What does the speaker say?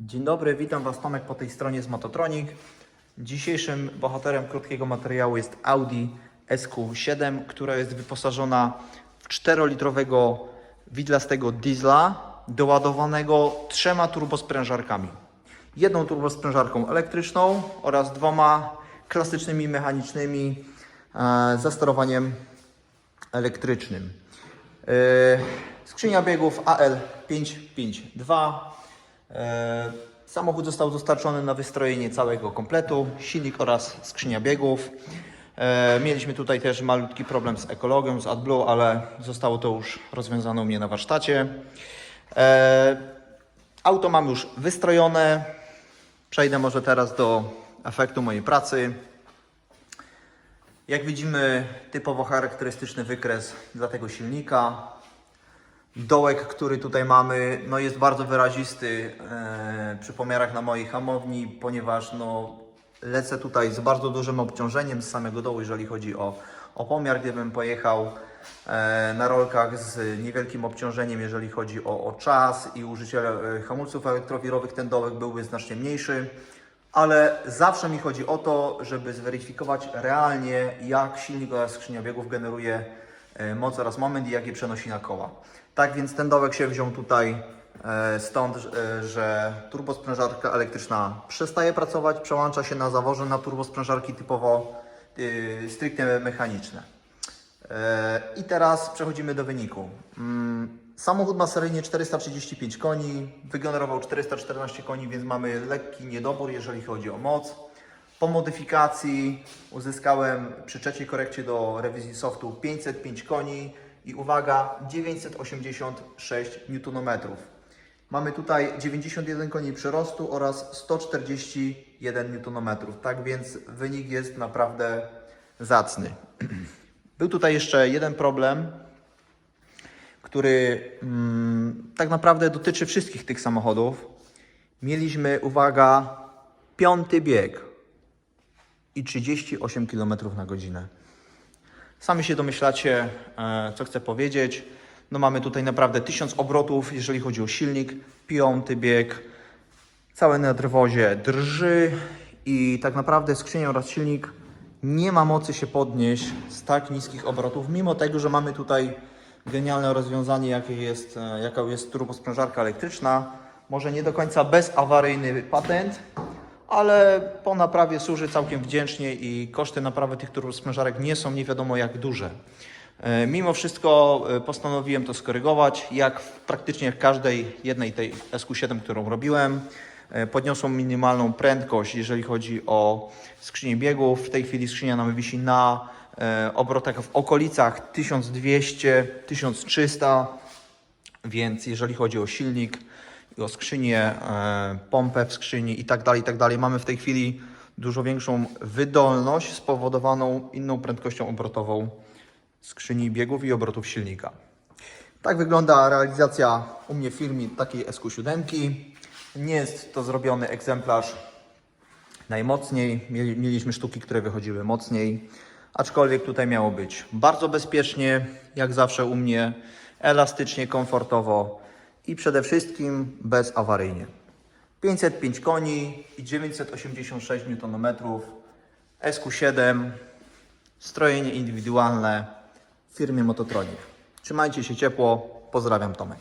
Dzień dobry, witam Was Tomek po tej stronie z Mototronic. Dzisiejszym bohaterem krótkiego materiału jest Audi SQ7, która jest wyposażona w 4-litrowego widlastego diesla doładowanego trzema turbosprężarkami. Jedną turbosprężarką elektryczną oraz dwoma klasycznymi mechanicznymi e, ze sterowaniem elektrycznym. Yy, Skrzynia biegów AL552. Yy, Samochód został dostarczony na wystrojenie całego kompletu, silnik oraz skrzynia biegów. Yy, Mieliśmy tutaj też malutki problem z ekologią, z AdBlue, ale zostało to już rozwiązane u mnie na warsztacie. Yy, Auto mam już wystrojone. Przejdę może teraz do efektu mojej pracy. Jak widzimy, typowo charakterystyczny wykres dla tego silnika. Dołek, który tutaj mamy, no jest bardzo wyrazisty e, przy pomiarach na mojej hamowni, ponieważ no, lecę tutaj z bardzo dużym obciążeniem z samego dołu, jeżeli chodzi o, o pomiar. Gdybym pojechał e, na rolkach z niewielkim obciążeniem, jeżeli chodzi o, o czas i użycie e, hamulców elektrowirowych, ten dołek byłby znacznie mniejszy ale zawsze mi chodzi o to, żeby zweryfikować realnie, jak silnik oraz skrzynia biegów generuje moc oraz moment i jak je przenosi na koła. Tak więc ten dołek się wziął tutaj e, stąd, e, że turbosprężarka elektryczna przestaje pracować, przełącza się na zaworze na turbosprężarki typowo e, stricte mechaniczne. E, I teraz przechodzimy do wyniku. Mm, Samochód ma seryjnie 435 koni, wygenerował 414 koni, więc mamy lekki niedobór, jeżeli chodzi o moc. Po modyfikacji uzyskałem przy trzeciej korekcie do rewizji softu 505 koni i uwaga, 986 Nm. Mamy tutaj 91 koni przyrostu oraz 141 Nm. Tak więc wynik jest naprawdę zacny. Był tutaj jeszcze jeden problem, który mm, tak naprawdę dotyczy wszystkich tych samochodów. Mieliśmy, uwaga, piąty bieg i 38 km na godzinę. Sami się domyślacie, e, co chcę powiedzieć. No mamy tutaj naprawdę 1000 obrotów, jeżeli chodzi o silnik, piąty bieg, całe nadrowozie drży i tak naprawdę skrzynia oraz silnik nie ma mocy się podnieść z tak niskich obrotów, mimo tego, że mamy tutaj genialne rozwiązanie, jakie jest, e, jaką jest turbosprężarka elektryczna. Może nie do końca bezawaryjny patent, ale po naprawie służy całkiem wdzięcznie i koszty naprawy tych turbosprężarek nie są nie wiadomo jak duże. E, Mimo wszystko e, postanowiłem to skorygować, jak w praktycznie każdej jednej tej SQ7, którą robiłem. E, Podniosą minimalną prędkość, jeżeli chodzi o skrzynię biegów. W tej chwili skrzynia nam wisi na obrotach w okolicach 1200-1300, więc jeżeli chodzi o silnik o skrzynię, e, pompę w skrzyni i tak dalej, i tak dalej, mamy w tej chwili dużo większą wydolność spowodowaną inną prędkością obrotową skrzyni biegów i obrotów silnika. Tak wygląda realizacja u mnie w firmie takiej SQ7. Nie jest to zrobiony egzemplarz najmocniej. Mieli, mieliśmy sztuki, które wychodziły mocniej, aczkolwiek tutaj miało być bardzo bezpiecznie, jak zawsze u mnie, elastycznie, komfortowo i przede wszystkim bezawaryjnie. 505 koni i 986 Nm, SQ7, strojenie indywidualne w firmie Mototronic. Trzymajcie się ciepło, pozdrawiam Tomek.